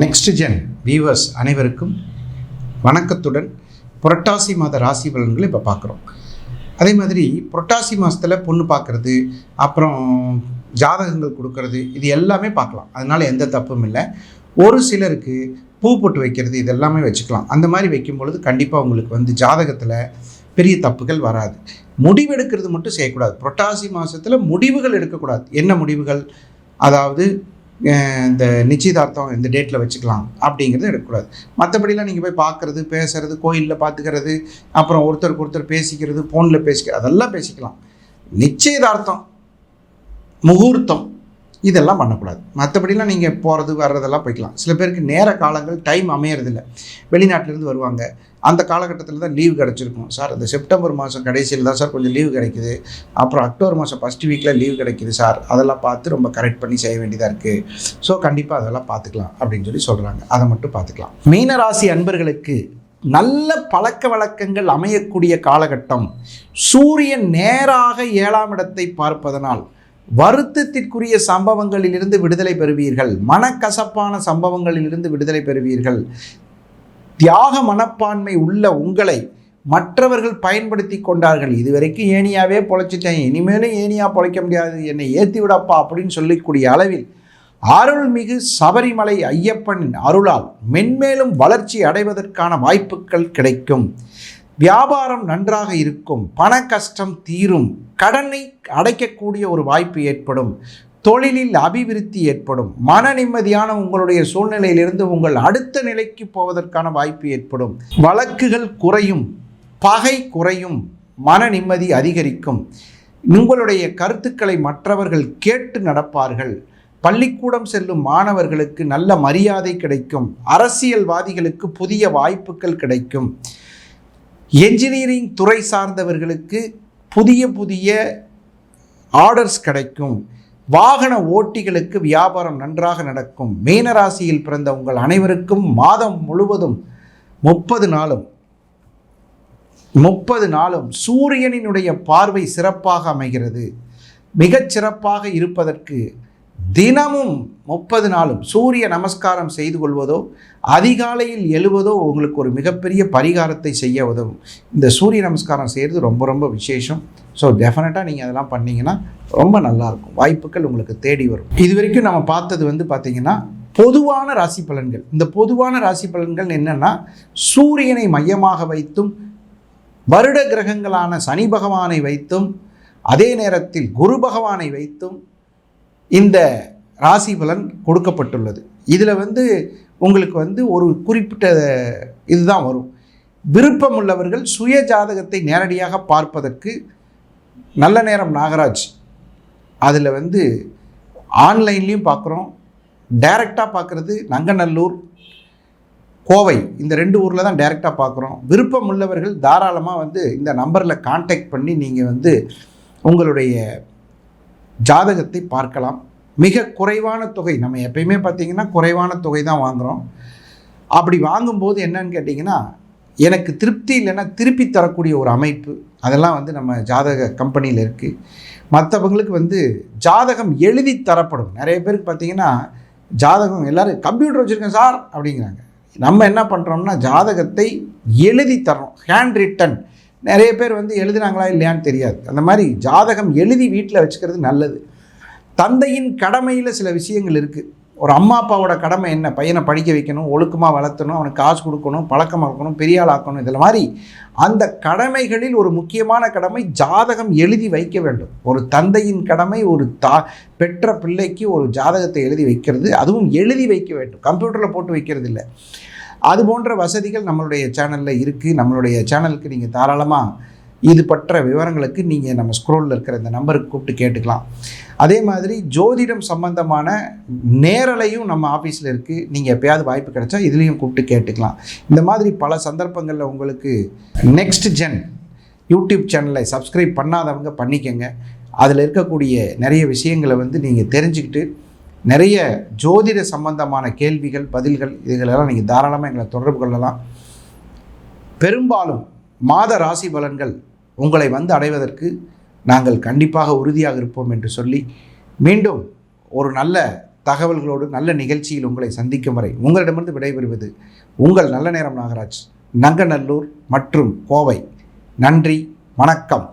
Next gen viewers அனைவருக்கும் வணக்கத்துடன் புரட்டாசி மாத ராசி பலன்களை இப்போ பார்க்குறோம். அதே மாதிரி புரட்டாசி மாதத்தில் பொண்ணு பார்க்குறது அப்புறம் ஜாதகங்கள் கொடுக்கறது இது எல்லாமே பார்க்கலாம். அதனால் எந்த தப்பும் இல்லை. ஒரு சிலருக்கு பூ போட்டு வைக்கிறது இது எல்லாமே வச்சுக்கலாம். அந்த மாதிரி வைக்கும் பொழுது கண்டிப்பாக உங்களுக்கு வந்து ஜாதகத்தில் பெரிய தப்புகள் வராது. முடிவெடுக்கிறது மட்டும் செய்யக்கூடாது. புரட்டாசி மாதத்தில் முடிவுகள் எடுக்கக்கூடாது. என்ன முடிவுகள்? அதாவது இந்த நிச்சயதார்த்தம் இந்த டேட்டில் வச்சுக்கலாம் அப்படிங்கிறது எடுக்கக்கூடாது. மற்றபடிலாம் நீங்கள் போய் பார்க்குறது பேசுறது கோயிலில் பார்த்துக்கிறது அப்புறம் ஒருத்தருக்கு ஒருத்தர் பேசிக்கிறது ஃபோனில் பேசிக்கிறது அதெல்லாம் பேசிக்கலாம். நிச்சயதார்த்தம் முகூர்த்தம். இதெல்லாம் பண்ணக்கூடாது. மற்றபடிலாம் நீங்கள் போகிறது வர்றதெல்லாம் போய்க்கலாம். சில பேருக்கு நேர காலங்கள் டைம் அமையறதில்ல. வெளிநாட்டிலேருந்து வருவாங்க. அந்த காலகட்டத்தில் தான் லீவ் கிடச்சிருக்கும். சார் இந்த செப்டம்பர் மாதம் கடைசியில் தான் சார் கொஞ்சம் லீவ் கிடைக்குது. அப்புறம் அக்டோபர் மாதம் ஃபஸ்ட் வீக்கில் லீவ் கிடைக்குது சார். அதெல்லாம் பார்த்து ரொம்ப கரெக்ட் பண்ணி செய்ய வேண்டியதாக இருக்குது ஸோ கண்டிப்பாக அதெல்லாம் பார்த்துக்கலாம் அப்படின்னு சொல்லி சொல்கிறாங்க அதை மட்டும் பார்த்துக்கலாம். மீனராசி அன்பர்களுக்கு நல்ல பழக்க வழக்கங்கள் அமையக்கூடிய காலகட்டம் சூரியன் நேராக ஏழாம் இடத்தை பார்ப்பதனால் வருத்தத்திற்குரிய சம்பவங்களிலிருந்து விடுதலை பெறுவீர்கள். மனக்கசப்பான சம்பவங்களிலிருந்து விடுதலை பெறுவீர்கள். தியாக மனப்பான்மை உள்ள உங்களை மற்றவர்கள் பயன்படுத்தி கொண்டார்கள். இதுவரைக்கும் ஏனியாவே பொழைச்சிட்டேன். இனிமேலும் ஏனியா பொழைக்க முடியாது. என்னை ஏற்றி விடப்பா அப்படின்னு சொல்லக்கூடிய அளவில் அருள்மிகு சபரிமலை ஐயப்பனின் அருளால் மென்மேலும் வளர்ச்சி அடைவதற்கான வாய்ப்புகள் கிடைக்கும். வியாபாரம் நன்றாக இருக்கும் பண கஷ்டம் தீரும் கடனை அடைக்கக்கூடிய ஒரு வாய்ப்பு ஏற்படும் தொழிலில் அபிவிருத்தி ஏற்படும் மன நிம்மதியான உங்களுடைய சூழ்நிலையிலிருந்து உங்கள் அடுத்த நிலைக்கு போவதற்கான வாய்ப்பு ஏற்படும். வழக்குகள் குறையும் பகை குறையும் மன நிம்மதி அதிகரிக்கும். உங்களுடைய கருத்துக்களை மற்றவர்கள் கேட்டு நடப்பார்கள். பள்ளிக்கூடம் செல்லும் மாணவர்களுக்கு நல்ல மரியாதை கிடைக்கும். அரசியல்வாதிகளுக்கு புதிய வாய்ப்புகள் கிடைக்கும். என்ஜினியரிங் துறை சார்ந்தவர்களுக்கு புதிய புதிய ஆர்டர்ஸ் கிடைக்கும். வாகன ஓட்டிகளுக்கு வியாபாரம் நன்றாக நடக்கும். மீனராசியில் பிறந்த உங்கள் அனைவருக்கும் மாதம் முழுவதும் முப்பது நாளும் முப்பது நாளும் சூரியனினுடைய பார்வை சிறப்பாக அமைகிறது. மிகச் சிறப்பாக இருப்பதற்கு தினமும் முப்பது நாளும் சூரிய நமஸ்காரம் செய்து கொள்வதோ அதிகாலையில் எழுவதோ உங்களுக்கு ஒரு மிகப்பெரிய பரிகாரத்தை செய்ய உதவும். இந்த சூரிய நமஸ்காரம் செய்கிறது ரொம்ப ரொம்ப விசேஷம். ஸோ டெஃபினட்டாக நீங்கள் அதெல்லாம் பண்ணிங்கன்னா ரொம்ப நல்லாயிருக்கும் வாய்ப்புகள் உங்களுக்கு தேடி வரும். இது வரைக்கும் நம்ம பார்த்தது வந்து பார்த்திங்கன்னா பொதுவான ராசி பலன்கள். இந்த பொதுவான ராசி பலன்கள் என்னென்னா சூரியனை மையமாக வைத்தும் வருட கிரகங்களான சனி பகவானை வைத்தும் அதே நேரத்தில் குரு பகவானை வைத்தும் இந்த ராசி பலன் கொடுக்கப்பட்டுள்ளது. இதில் வந்து உங்களுக்கு வந்து ஒரு குறிப்பிட்ட இதுதான் வரும். விருப்பம் உள்ளவர்கள் சுய ஜாதகத்தை நேரடியாக பார்ப்பதற்கு நல்ல நேரம் நாகராஜ். அதில் வந்து ஆன்லைன்லேயும் பார்க்குறோம் டைரெக்டாக பார்க்குறது நங்கநல்லூர் கோவை. இந்த ரெண்டு ஊரில் தான் டைரெக்டாக பார்க்குறோம் விருப்பம் உள்ளவர்கள் தாராளமாக வந்து இந்த நம்பரில் காண்டாக்ட் பண்ணி நீங்கள் வந்து உங்களுடைய ஜாதகத்தை பார்க்கலாம். மிக குறைவான தொகை நம்ம எப்பயுமே பார்த்திங்கன்னா குறைவான தொகை தான் வாங்குகிறோம் அப்படி வாங்கும்போது என்னன்னு கேட்டிங்கன்னா எனக்கு திருப்தி இல்லைன்னா திருப்பி தரக்கூடிய ஒரு அமைப்பு அதெல்லாம் வந்து நம்ம ஜாதக கம்பெனியில் இருக்குது மற்றவங்களுக்கு வந்து ஜாதகம் எழுதி தரப்படும். நிறைய பேருக்கு பார்த்தீங்கன்னா ஜாதகம் எல்லோரும் கம்ப்யூட்டர் வச்சுருக்கேன் சார் அப்படிங்கிறாங்க. நம்ம என்ன பண்ணுறோம்னா ஜாதகத்தை எழுதி தரோம் ஹேண்ட் ரிட்டன் நிறைய பேர் வந்து எழுதுனாங்களா இல்லையான்னு தெரியாது. அந்த மாதிரி ஜாதகம் எழுதி வீட்டில் வச்சுக்கிறது நல்லது. தந்தையின் கடமையில் சில விஷயங்கள் இருக்குது ஒரு அம்மா அப்பாவோட கடமை என்ன? பையனை படிக்க வைக்கணும் ஒழுக்கமாக வளர்த்தணும் அவனுக்கு காசு கொடுக்கணும் பழக்கமாக இருக்கணும் பெரியாளாக்கணும் இதில் மாதிரி அந்த கடமைகளில் ஒரு முக்கியமான கடமை ஜாதகம் எழுதி வைக்க வேண்டும். ஒரு தந்தையின் கடமை ஒரு தா பெற்ற பிள்ளைக்கு ஒரு ஜாதகத்தை எழுதி வைக்கிறது. அதுவும் எழுதி வைக்க வேண்டும். கம்ப்யூட்டரில் போட்டு வைக்கிறது இல்லை அது போன்ற வசதிகள் நம்மளுடைய சேனலில் இருக்குது நம்மளுடைய சேனலுக்கு நீங்கள் தாராளமாக இது பற்ற விவரங்களுக்கு நீங்கள் நம்ம ஸ்க்ரோலில் இருக்கிற இந்த நம்பருக்கு கூப்பிட்டு கேட்டுக்கலாம். அதே மாதிரி ஜோதிடம் சம்பந்தமான நேரலையும் நம்ம ஆஃபீஸில் இருக்குது நீங்கள் எப்பயாவது வாய்ப்பு கிடைச்சா இதுலேயும் கூப்பிட்டு கேட்டுக்கலாம். இந்த மாதிரி பல சந்தர்ப்பங்களில் உங்களுக்கு நெக்ஸ்ட் ஜென் யூடியூப் சேனலை சப்ஸ்கிரைப் பண்ணாதவங்க பண்ணிக்கோங்க. அதில் இருக்கக்கூடிய நிறைய விஷயங்களை வந்து நீங்கள் தெரிஞ்சுக்கிட்டு நிறைய ஜோதிட சம்பந்தமான கேள்விகள் பதில்கள் இதுகளெல்லாம் நீங்கள் தாராளமாக எங்களை தொடர்பு கொள்ளலாம். பெரும்பாலும் மாத ராசி பலன்கள் உங்களை வந்து அடைவதற்கு நாங்கள் கண்டிப்பாக உறுதியாக இருப்போம் என்று சொல்லி மீண்டும் ஒரு நல்ல தகவல்களோடு நல்ல நிகழ்ச்சியில் உங்களை சந்திக்கும் வரை உங்களிடமிருந்து விடைபெறுவது உங்கள் நல்ல நேரம் நாகராஜ் நங்கநல்லூர் மற்றும் கோவை. நன்றி வணக்கம்.